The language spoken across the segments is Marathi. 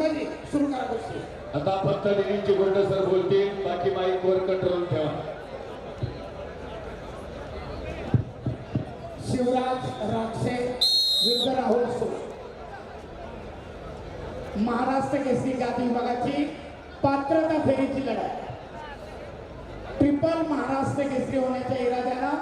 संभाजी सुरू करा गोष्टी. आता फक्त दिनीची गोंड सर बोलतील बाकी माईक वर कंट्रोल ठेवा. शिवराज राक्षे विरुद्ध राहुल सुर. महाराष्ट्र केसरी गादी विभागाची पात्रता फेरीची लढाई. ट्रिपल महाराष्ट्र केसरी होण्याच्या इराद्यानं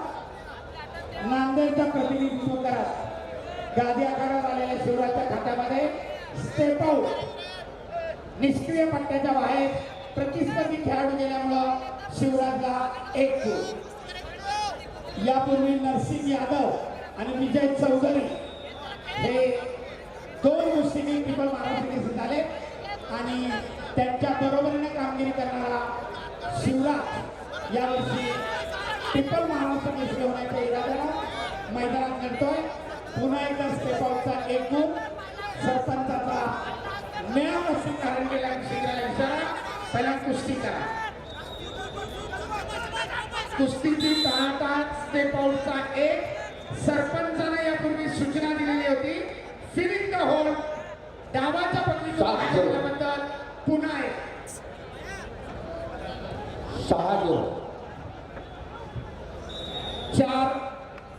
नांदेडचं प्रतिनिधित्व करत गादी आकारावर आलेल्या शिवराजच्या खात्यामध्ये स्टेप आउट निष्क्रिय पट्ट्याच्या बाहेर प्रतिस्पर्धी खेळाडू गेल्यामुळं शिवराजला एक गोल यापूर्वी नरसिंग यादव आणि विजय चौधरी हे दोन गोष्टींनी पिपल महाराष्ट्र केसरी झाले. आणि त्यांच्या बरोबरीने कामगिरी करणारा शिवराज यावर्षी पिपल महाराष्ट्र केसरी होण्याच्या इराद्याला मैदानात घडतोय पुन्हा एकदा स्टेप आउटचा एक गुण सरपंचाचा असून कारण केला इशारा पहिला कुस्ती करा. कुस्तीची तळाटात स्टेप आउटचा एक सरपंचाने यापूर्वी सूचना दिलेली होती. फिलिंग द होल डावाच्या. गेल्याबद्दल पुन्हा एक. सहा चार.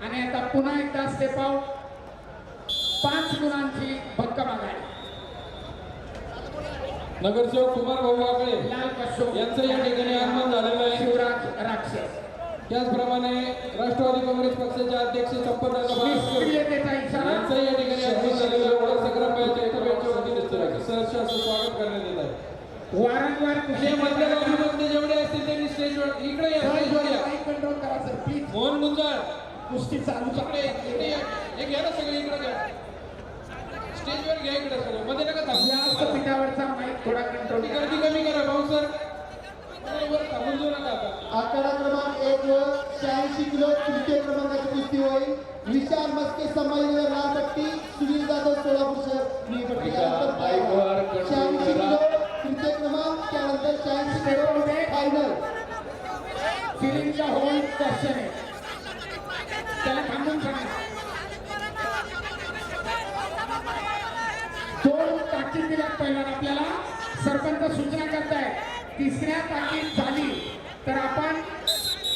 आणि आता पुन्हा एकदा स्टेप आउट पाच गुणांची नगरसेवक कुमार भाऊ वाकळे यांचं या ठिकाणी आगमन झालेलं आहे. शिवराज राक्षस. त्याचप्रमाणे राष्ट्रवादी काँग्रेस पक्षाचे अध्यक्ष इशारा. यांचं या ठिकाणी आगमन झालेलं आहे. वतीने सहर्ष असं स्वागत करण्यात येत आहे. वारंवार जेवढे असतील त्यांनी स्टेजवर इकडे या स्टेजवर या. कंट्रोल करा सर प्लीज मोहन गुंजाळ कुस्ती चालू. इकडे इकडे या. हे घ्या ना सगळे इकडे घ्या. स्टेजवर घ्या इकडे सगळं. मध्ये नका जास्त पिठावरचा माईक थोडा कंट्रोल गर्दी कमी करा भाऊ सर. आकडा क्रमांक एक वर शहाऐंशी किलो तृतीय क्रमांकाची कुस्ती होईल. विशाल मस्के संभाजीनगर लाल पट्टी सुनील जाधव सोलापूर शहर शहाऐंशी. किलो तृतीय क्रमांक त्यानंतर शहाऐंशी किलो फायनल फिलिंगचा होल आहे त्याला थांबून सांगा. दोन ताकीद दिल्यात पहिला सरपंच सूचना करताय तिसऱ्या ताकीद झाली तर आपण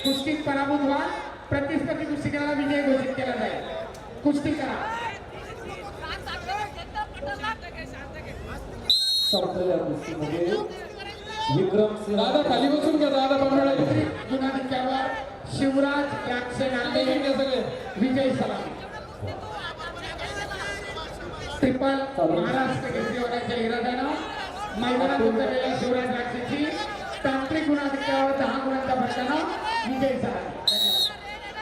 कुस्तीत पराभूत व्हा प्रतिस्पर्धी कुस्तीकराला विजय घोषित केला जाईल. कुस्ती करा. संपलेल्या कुस्तीमध्ये विक्रम सिंह दादा खाली बसून घ्या दादा शिवराज याक्षे नांदे सगळे. विजय सलामी. ट्रिपल महाराष्ट्र केसरी होण्याच्या इराद्यानं मैदानात उतरलेल्या शिवराज राक्षेची तांत्रिक गुणाधिक्यावर दहा गुणांच्या फरकानं विजय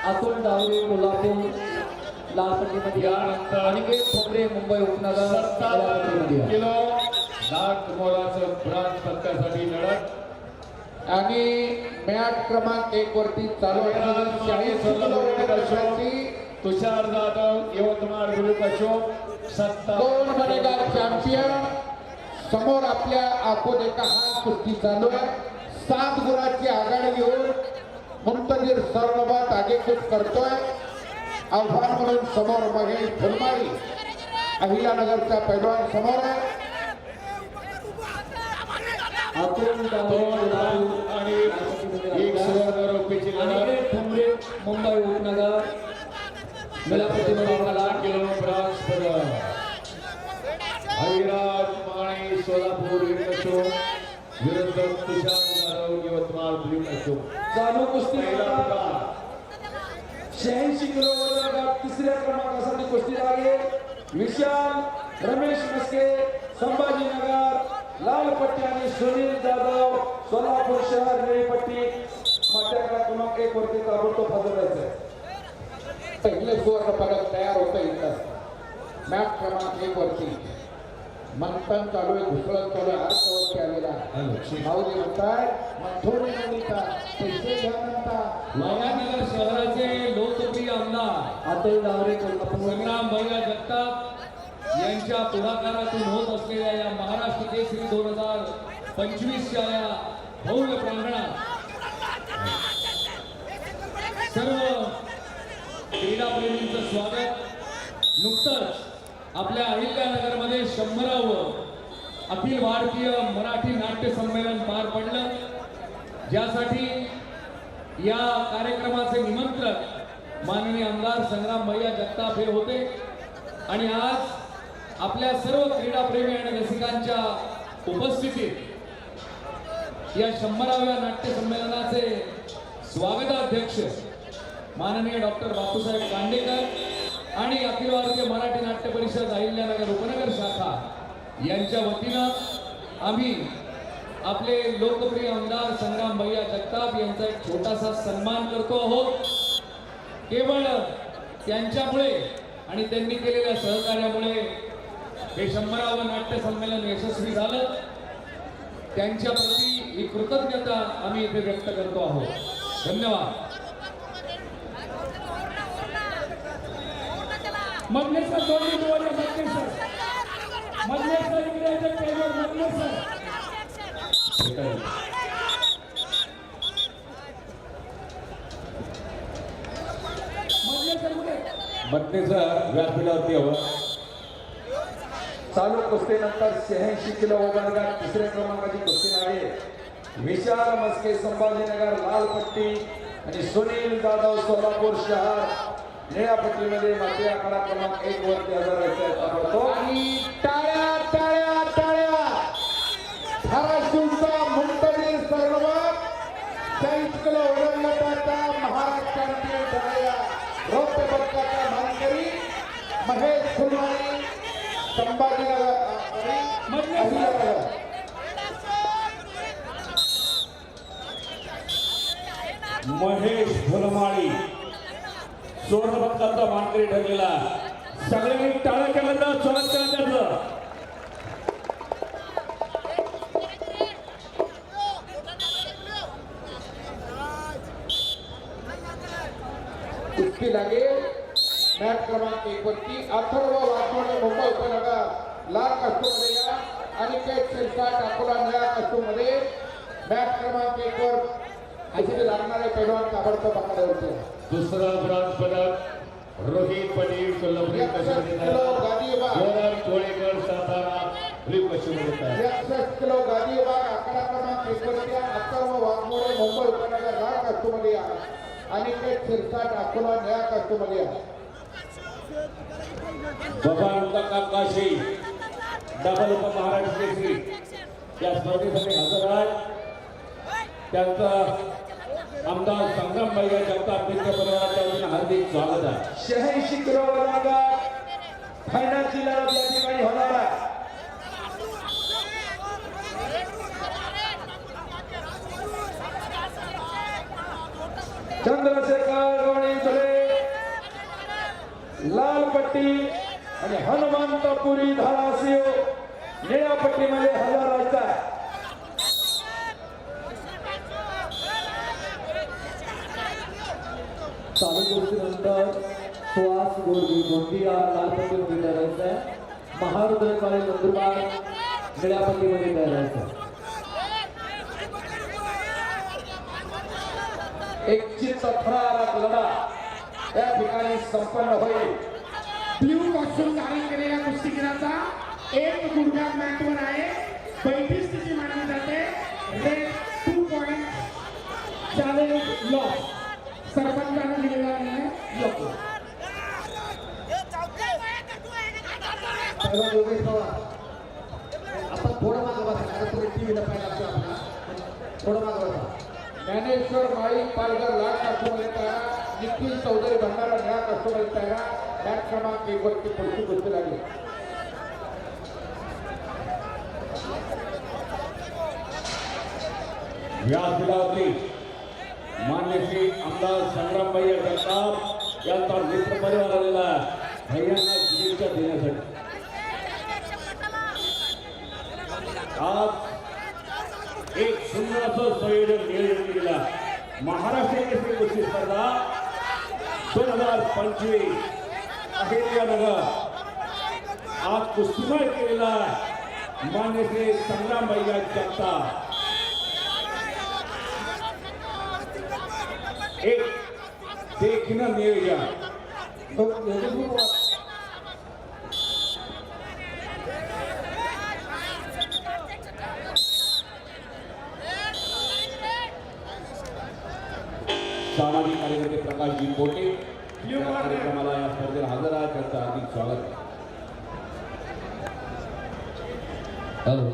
अतुल डावरे कोल्हापूर लाल पट्टीमध्ये यानंतर अनिकेत ठोंबरे मुंबई उपनगर निळ्या सत्तावन्न पट्टीमध्ये या. किलो लाख मोलाचं ब्रांच पदकासाठी लढत. आणि मॅच क्रमांक एक वरती चालू वर्षाची तुषार जाधव यवतमाळ ग्रुप अशोक सत्ता दोन मनेदार चॅम्पियन समोर आपल्या आखोद एका हात कुस्ती चालू आहे सात गुणाची आघाडी घेऊन मुंतजीर सर्वबाद आगेकूच करतोय. आव्हान म्हणून समोर महेश फुलमारी. अहिल्यानगरचा पैलवान समोर आहे. मुंबई उपनगर. एकावन्न एका लाख किलो माळी सोलापूर ग्रुप अशोक विरुद्ध तुषार जाधव यवतमाळ ग्रुप अशोक चालू कुस्ती शहाऐंशी किलो वजन तिसऱ्या क्रमांकासाठी कुस्ती लागेल. विशाल रमेश मस्के संभाजीनगर लाल पट्टी आणि सुनील जाधव सोलापूर शहर निळी पट्टी क्रमांक एक वरती ताबडतोब हजर राहायचं पहिले सुवर्ण पदक तयार होतं इथं. मॅच क्रमांक एक वरती. मंथन चालू आहे घुसळत चालू आहे अर्धवरती आलेला आहे. भाऊजी म्हणताय मंथोडी नवनीता पैसे घ्या म्हणता मयानगर शहराचे लोकप्रिय आमदार अतुल डावरे कोल्हापूर संग्राम भैया जगताप यांच्या पुढाकारातून होत असलेल्या या महाराष्ट्र केसरी दोन हजार पंचवीसच्या या भव्य प्रांगणात सर्व क्रीडाप्रेमींचं स्वागत. नुकतंच आपल्या अहिल्यानगरमध्ये शंभरावं अखिल भारतीय मराठी नाट्य संमेलन पार पडलं. ज्यासाठी या कार्यक्रमाचे निमंत्रक माननीय आमदार संग्राम भैया जगताप हे होते. आणि आज आपल्या सर्व क्रीडाप्रेमी आणि रसिकांच्या उपस्थितीत या शंभराव्या नाट्य संमेलनाचे स्वागताध्यक्ष माननीय डॉक्टर बापूसाहेब कांडेकर आणि अखिल भारतीय मराठी नाट्य परिषद अहिल्यानगर उपनगर शाखा यांच्या वतीनं आम्ही आपले लोकप्रिय आमदार संग्राम भैया जगताप यांचा एक छोटासा सन्मान करतो आहोत. केवळ त्यांच्यामुळे आणि त्यांनी केलेल्या सहकार्यामुळे हे शंभरावं नाट्य संमेलन यशस्वी झालं. त्यांच्या प्रती ही कृतज्ञता आम्ही इथे व्यक्त करतो आहोत. धन्यवाद. मधलेश्वर दोन्ही मधलेश्वर इंग्रजी पेजवर मधलेश्वर मधलेश्वर कुठे? मधनेचं व्यासपीठावरती हवं चालू कुस्तीनंतर शहाऐंशी किलो गट तिसऱ्या क्रमांकाची कुस्ती आहे. विशाल मस्के संभाजीनगर लाल पट्टी आणि सुनील जाधव सोलापूर शहर. निळ्या पट्टीमध्ये माती आकडा क्रमांक एक वरती हजर आणि टाळ्या टाळ्या टाळ्या. धाराशिवचा मुंतवीर सर्वमत चाळीस किलो वजन गटाचा महाराष्ट्रातील ठरलेला रौप्य पदकाचा मानकरी महेश फुलवाणी संभाजीनगर अहिल्यानगर. महेश फुलमाळी सुवर्णपदकाचा मानकरी ठरलेला. सगळ्यांनी टाळ्या केलं तर स्वागत करा त्याचं. कुस्ती लागेल मॅच क्रमांक एक वरती अथर्व वाघमोडे मुंबई उपनगर लाल कास्टूमध्ये या. आणि पेट शिरसाट अकोला निळ्या कास्टूमध्ये मॅच क्रमांक एक वर लागणारे पैलवान ताबडतोब आकड्यावरती दुसरं ब्रॉन्झ पदक रोहित पटेल किलो गादी विभाग जोरात कोळेकर सातारा एकसष्ट किलो आकडा क्रमांक एक वरती या. अथर्व वाघमोडे मुंबई उपनगर लाल कास्टूमध्ये या आणि पेट शिरसाट अकोला निळ्या कास्टूमध्ये या बाबा काकाशी डबल उप महाराष्ट्र केसरी या स्पर्धेसाठी हजर त्यांचा आमदार संग्राम भाई जगता त्यांच्या परिवाराच्या वतीने हार्दिक स्वागत आहे. शहाऐंशी किलो फायनल गट या ठिकाणी होणार आहे. चंद्रशेखर गवळींचले लाल पट्टी आणि हनुमंतपुरी धाराशिव निळ्या पट्टीमध्ये हजार राहायचा आहे चालू गोष्टीनंतर सुहास गोडगी गोंदिया लालपट्टी मध्ये तयारायचं आहे. महारुद्रकाळी नंदुरबार निळ्यापट्टीमध्ये तयारायचं आहे. एक चित्त लढा या ठिकाणी संपन्न होईल. ब्ल्यू कॉस्ट्युम धारण केलेल्या कुस्तीगिराचा एक गुडघा मॅटवर आहे. पैतीस स्थिती मानली जाते? Rate two point challenge loss सर्वात ज्ञानेश्वर माळी पालघर लाल कास्टोमध्ये तयार निखिल चौधरी भंडारा निळा कास्टोमध्ये तयार बॅट क्रमांक एक वरती पुढची गोष्टी लागली. व्यासपीठावरती मान्य श्री आमदार संग्राम भैया जगताप यांचा मित्र परिवार आलेला भैयांना शुभेच्छा देण्यासाठी. आज सुंदर संयोजन नियोजन केलेला महाराष्ट्र केसरी कुस्ती स्पर्धा दोन हजार पंचवीस अहिल्या नगर. आज कुस्तीमय केलेला मान्य श्री संग्राम भैया जगताप एक देखणं नियोजन. सामाजिक कार्यकर्ते प्रकाशजी या कार्यक्रमाला या स्पर्धेला हजर आहेत. त्यांचं हार्दिक स्वागत. आहे हॅलो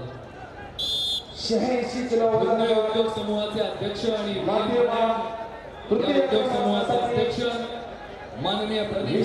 उद्योग समूहाचे अध्यक्ष आणि उद्योग समूहाचे अध्यक्ष. माननीय प्रदीप